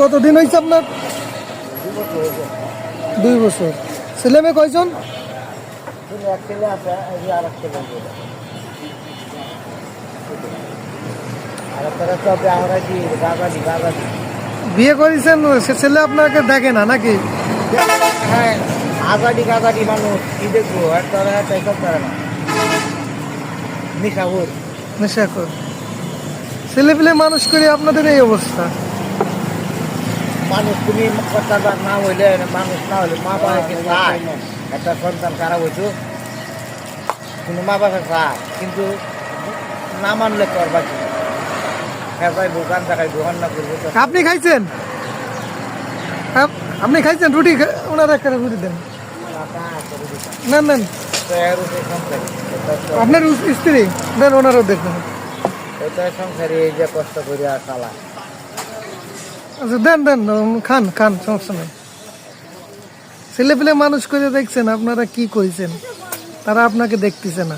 কতদিন হয়েছে আপনার? দুই বছর। ছেলে মেয়ে কয়জন? বিয়ে করেছেন সে ছেলে আপনাকে দেখে না নাকি? হ্যাঁ আগাডি গাগাডি মানুষ কি দেখব? এসব করে না। ছেলে পেলে মানুষ করে আপনাদের এই অবস্থা। মানুষ তুমি কথাটা না হইলে মানুষ না হইলে মা বাবাকে চায় একটা সন্তান খারাপ হইতো কিন্তু মা বাবা চায় কিন্তু না মানলে তোর বাকি হ্যাঁ ভাই দোকান দেখাই দোকান না করব আপনি খাইছেন? আপ- আপনি খাইছেন? রুটি ওনার একটা রুটি দেন। এটা তো আপনার স্ত্রী? দেন ওনারও দেখুন এটা সংসারে এই যে কষ্ট করিয়া চালা। আচ্ছা দেন দেন খান খান, সমস্যা নেই। ছেলে পেলে মানুষ করে দেখছেন, আপনারা কি কইছেন? তারা আপনাকে দেখতেছে না।